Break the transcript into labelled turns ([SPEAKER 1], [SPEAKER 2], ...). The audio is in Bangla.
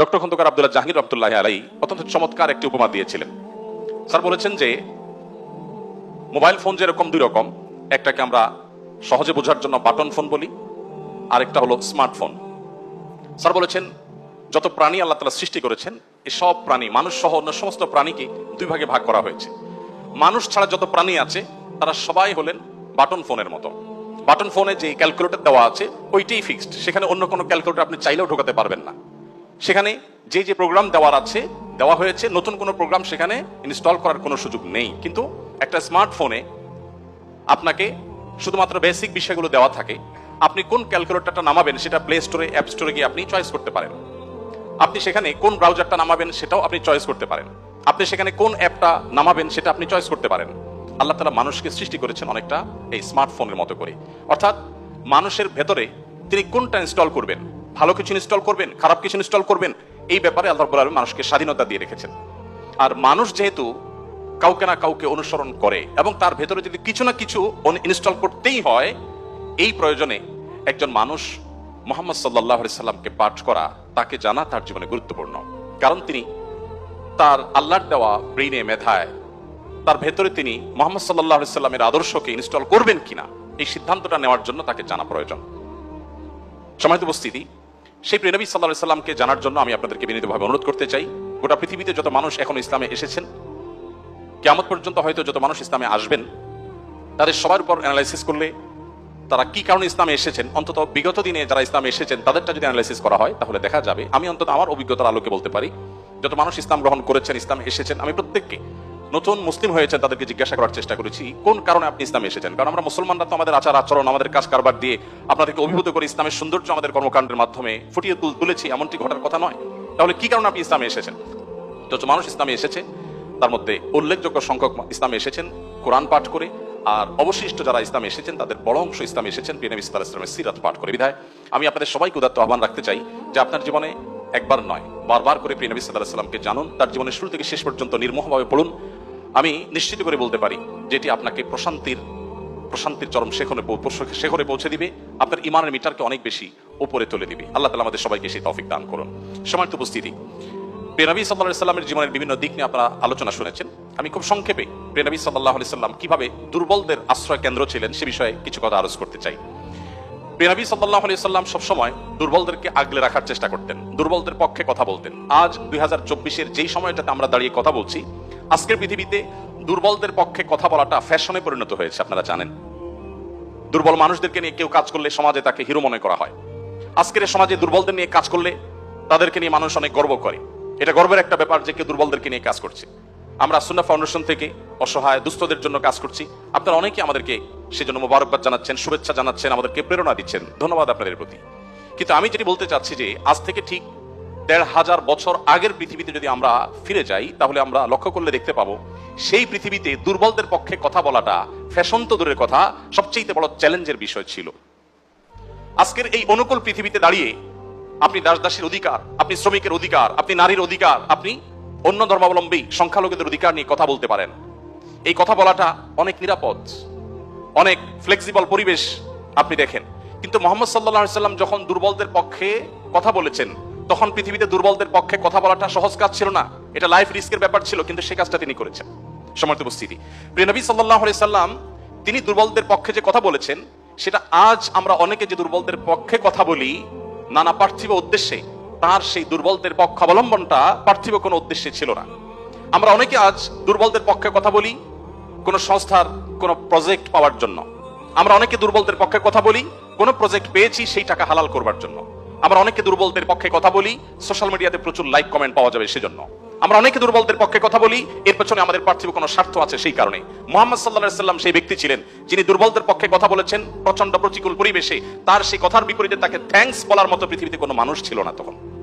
[SPEAKER 1] ডক্টর খন্দকার আব্দুল্লাহ জাহাঙ্গীর রহমতুল্লাহ আলাই অত্যন্ত চমৎকার একটি উপমা দিয়েছিলেন। স্যার বলেছেন যে, মোবাইল ফোন যেরকম দুই রকম, একটাকে আমরা সহজে বোঝার জন্য বাটন ফোন বলি, আরেকটা হলো স্মার্টফোন। স্যার বলেছেন, যত প্রাণী আল্লাহ তালা সৃষ্টি করেছেন এই সব প্রাণী, মানুষ সহ অন্য সমস্ত প্রাণীকে দুই ভাগে ভাগ করা হয়েছে। মানুষ ছাড়া যত প্রাণী আছে, তারা সবাই হলেন বাটন ফোনের মতো। বাটন ফোনে যে ক্যালকুলেটর দেওয়া আছে, ওইটাই ফিক্সড। সেখানে অন্য কোনো ক্যালকুলেটর আপনি চাইলেও ঢোকাতে পারবেন না। সেখানে যে যে প্রোগ্রাম দেওয়ার আছে, দেওয়া হয়েছে, নতুন কোনো প্রোগ্রাম সেখানে ইনস্টল করার কোনো সুযোগ নেই। কিন্তু একটা স্মার্টফোনে আপনাকে শুধুমাত্র বেসিক বিষয়গুলো দেওয়া থাকে। আপনি কোন ক্যালকুলেটরটা নামাবেন সেটা প্লে স্টোরে অ্যাপ স্টোরে গিয়ে আপনি চয়েস করতে পারেন। আপনি সেখানে কোন ব্রাউজারটা নামাবেন সেটাও আপনি চয়েস করতে পারেন। আপনি সেখানে কোন অ্যাপটা নামাবেন সেটা আপনি চয়েস করতে পারেন। আল্লাহ তালা মানুষকে সৃষ্টি করেছেন অনেকটা এই স্মার্টফোনের মতো করে। অর্থাৎ মানুষের ভেতরে তিনি কোনটা ইনস্টল করবেন? ভালো কিছু ইনস্টল করবেন, খারাপ কিছু ইনস্টল করবেন, এই ব্যাপারে আল্লাহ রাব্বুল আলামিন মানুষকে স্বাধীনতা দিয়ে রেখেছেন। আর মানুষ যেহেতু কাউকে না কাউকে অনুসরণ করে এবং তার ভেতরে যদি কিছু না কিছু ইনস্টল করতেই হয়, এই প্রয়োজনে একজন মানুষ মোহাম্মদ সাল্লাহ সাল্লামকে পাঠ করা, তাকে জানা তার জীবনে গুরুত্বপূর্ণ। কারণ তিনি তার আল্লাহর দেওয়া ব্রেইনে মেধায়, তার ভেতরে তিনি মোহাম্মদ সাল্লাহ সাল্লামের আদর্শকে ইনস্টল করবেন কিনা, এই সিদ্ধান্তটা নেওয়ার জন্য তাকে জানা প্রয়োজন। সমাহিত উপস্থিতি সেই প্রেনবী সাল্লাহ সাল্লামকে জানার জন্য আমি আপনাদেরকে বিনীতভাবে অনুরোধ করতে চাই, গোটা পৃথিবীতে যত মানুষ এখন ইসলামে এসেছেন কেমন পর্যন্ত হয়তো যত মানুষ ইসলামে আসবেন, তাদের সবার উপর অ্যানালাইসিস করলে তারা কি কারণে ইসলামে এসেছেন, অন্তত বিগত দিনে যারা ইসলামে এসেছেন, তাদেরটা যদি অ্যানালাইসিস করা হয়, তাহলে দেখা যাবে। আমি অন্তত আমার অভিজ্ঞতার আলোকে বলতে পারি, যত মানুষ ইসলাম গ্রহণ করেছেন, ইসলামে এসেছেন, আমি প্রত্যেককে নতুন মুসলিম হয়েছেন তাদেরকে জিজ্ঞাসা করার চেষ্টা করেছি, কোন কারণে আপনি ইসলামে এসেছেন? কারণ আমরা মুসলমানরা তো আমাদের আচার আচরণ, আমাদের কাজ কারবার দিয়ে আপনাদেরকে অভিভূত করে ইসলামের সৌন্দর্য আমাদের কর্মকাণ্ডের মাধ্যমে ফুটিয়ে তুল- তুলেছি, এমনটি ঘটার কথা নয়। তাহলে কি কারণে আপনি ইসলামে এসেছেন? যত মানুষ ইসলামে এসেছে, তার মধ্যে উল্লেখযোগ্য সংখ্যক ইসলামে এসেছেন, কোরআন পাঠ করে, আর অবশিষ্ট যারা ইসলামে এসেছেন, তাদের বড় অংশ ইসলামে এসেছেন পিএনবি ইসলাম ইসলামের সিরাত পাঠ করে। বিধায় আমি আপনাদের সবাইকে উদাত্ত আহ্বান রাখতে চাই যে আপনার জীবনে একবার নয়, বারবার করে প্রিয় নবী সাল্লাহ সাল্লামকে জানুন, তার জীবনের শুরু থেকে শেষ পর্যন্ত নির্মোহভাবে পড়ুন আমি নিশ্চিত করে বলতে পারি, যেটি আপনাকে প্রশান্তির প্রশান্তির চরম শেখরে শেখরে পৌঁছে দিবে, আপনার ইমানের মিটারকে অনেক বেশি উপরে তুলে দিবে। আল্লাহ তালা আমাদের সবাইকে সেই তৌফিক দান করুন। সময় উপস্থিতি। প্রেনবী সাল্লাহ সাল্লামের জীবনের বিভিন্ন দিক নিয়ে আপনারা আলোচনা শুনেছেন। আমি খুব সংক্ষেপে প্রেনবী সাল্লাহ সাল্লাম কীভাবে দুর্বলদের আশ্রয় কেন্দ্র ছিলেন সে বিষয়ে কিছু কথা আলোচ করতে চাই। প্রেনবী সাল্লাহ আলি সাল্লাম সবসময় দুর্বলদেরকে আগলে রাখার চেষ্টা করতেন, দুর্বলদের পক্ষে কথা বলতেন। আজ দুই হাজার চব্বিশের যেই সময়টাতে আমরা দাঁড়িয়ে কথা বলছি আজকের পৃথিবীতে দুর্বলদের পক্ষে কথা বলাটা ফ্যাশনে পরিণত হয়েছে, আপনারা জানেন। দুর্বল মানুষদেরকে নিয়ে কেউ কাজ করলে সমাজে তাকে হিরো মনে করা হয়। আজকের সমাজে দুর্বলদের নিয়ে কাজ করলে তাদেরকে নিয়ে মানুষ অনেক গর্ব করে। এটা গর্বের একটা ব্যাপার যে কেউ দুর্বলদেরকে নিয়ে কাজ করছে। আমরা সুন্না ফাউন্ডেশন থেকে অসহায় দুস্থদের জন্য কাজ করছি। আপনারা অনেকে আমাদেরকে সেজন্য মোবারকবাদ জানাচ্ছেন, শুভেচ্ছা জানাচ্ছেন, আমাদেরকে প্রেরণা দিচ্ছেন। ধন্যবাদ আপনাদের প্রতি। কিন্তু আমি যেটি বলতে চাচ্ছি যে, আজ থেকে ঠিক দেড় হাজার বছর আগের পৃথিবীতে যদি আমরা ফিরে যাই, তাহলে আমরা লক্ষ্য করলে দেখতে পাবো, সেই পৃথিবীতে দুর্বলদের পক্ষে কথা বলাটা ফ্যাশন তো দূরের কথা সবচেয়ে বড় চ্যালেঞ্জের বিষয় ছিল। আজকের এই অনুকূল পৃথিবীতে দাঁড়িয়ে আপনি দাসদাসীর অধিকার, আপনি শ্রমিকের অধিকার, আপনি নারীর অধিকার, আপনি অন্য ধর্মাবলম্বী সংখ্যালঘুদের অধিকার নিয়ে কথা বলতে পারেন। এই কথা বলাটা অনেক নিরাপদ, অনেক ফ্লেক্সিবল পরিবেশ আপনি দেখেন। কিন্তু মোহাম্মদ সাল্লাহ সাল্লাম যখন দুর্বলদের পক্ষে কথা বলেছেন তখন পৃথিবীতে দুর্বলদের পক্ষে কথা বলাটা সহজ কাজ ছিল না। এটা লাইফ রিস্কের ব্যাপার ছিল, কিন্তু সে কাজটা তিনি করেছেন। সমর্থ উপস্থিতি। প্রিয় নবী সাল্লাহ সাল্লাম, তিনি দুর্বলদের পক্ষে যে কথা বলেছেন, সেটা আজ আমরা অনেকে যে দুর্বলদের পক্ষে কথা বলি, নানা পার্থিব উদ্দেশ্যে, তার সেই দুর্বলদের পক্ষ অবলম্বনটা পার্থিব কোনো উদ্দেশ্যে ছিল না। আমরা অনেকে আজ দুর্বলদের পক্ষে কথা বলি, কোন সংস্থার কোন প্রজেক্ট পাওয়ার জন্য। আমরা অনেকে দুর্বলদের পক্ষে কথা বলি, কোন প্রজেক্ট পেয়েছি, সেই টাকা হালাল করবার জন্য। আমরা অনেকে দুর্বলদের পক্ষে কথা বলি সোশ্যাল মিডিয়াতে প্রচুর লাইক কমেন্ট পাওয়া যাবে সেজন্য। আমরা অনেকে দুর্বলদের পক্ষে কথা বলি, এর পেছনে আমাদের পার্থিব কোনো স্বার্থ আছে সেই কারণে। মোহাম্মদ সাল্লাহ সাল্লাম সেই ব্যক্তি ছিলেন, যিনি দুর্বলদের পক্ষে কথা বলেছেন প্রচণ্ড প্রতিকূল পরিবেশে। তার সেই কথার বিপরীতে তাকে থ্যাংকস বলার মতো পৃথিবীতে কোনো মানুষ ছিল না তখন।